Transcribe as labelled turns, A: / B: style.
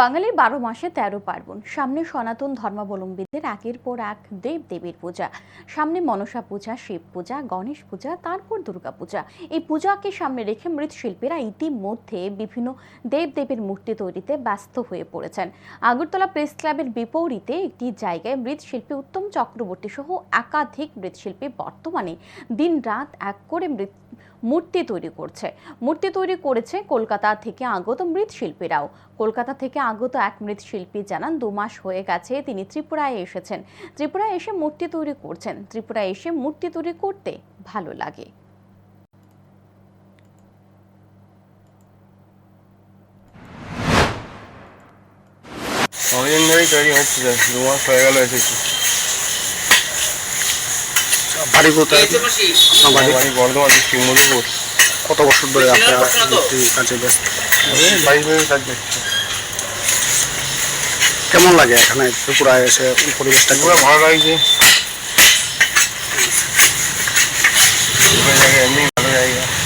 A: বাঙালির বারো মাসে তেরো পার্বণ, সামনে সনাতন ধর্মাবলম্বীদের একের পর এক দেব দেবীর পূজা, সামনে মনসা পূজা, শিব পূজা, গণেশ পূজা, তারপর দুর্গা পূজা। এই পূজাকে সামনে রেখে মৃৎশিল্পীরা ইতিমধ্যে বিভিন্ন দেব দেবীর মূর্তি তৈরিতে ব্যস্ত হয়ে পড়েছেন। আগরতলা প্রেস ক্লাবের বিপরীতে একটি জায়গায় মৃৎশিল্পী উত্তম চক্রবর্তী সহ একাধিক মৃৎশিল্পী বর্তমানে দিনরাত এক করে মৃৎ মূর্তি তৈরি করছে। মূর্তি তৈরি করেছে কলকাতা থেকে আগত মৃৎশিল্পীরাও। কলকাতা থেকে আগত এক মৃৎশিল্পী জানান, দু মাস হয়ে গেছে, তিনি ত্রিপুরায় এসেছেন। ত্রিপুরায় এসে মূর্তি তৈরি করছেন। ত্রিপুরায় এসে মূর্তি তৈরি করতে ভালো লাগে।
B: অনেকদিন ধরেই তৈরি হচ্ছে, দু মাস হয়ে গেল এসেছি।
C: বাড়ি কোথায় আপনার বাড়ি?
B: বাড়ি বর্ধমান ডিস্ট্রিক্ট
C: কত বছর ধরে আপনার কাজে ব্যস্ত?
B: বাইশ বছর কাজ করছি।
C: কেমন লাগে এখানে ত্রিপুরায় এসে পরিবেশটা
B: পুরো ভালো লাগছে। এমনি ভালো জায়গা।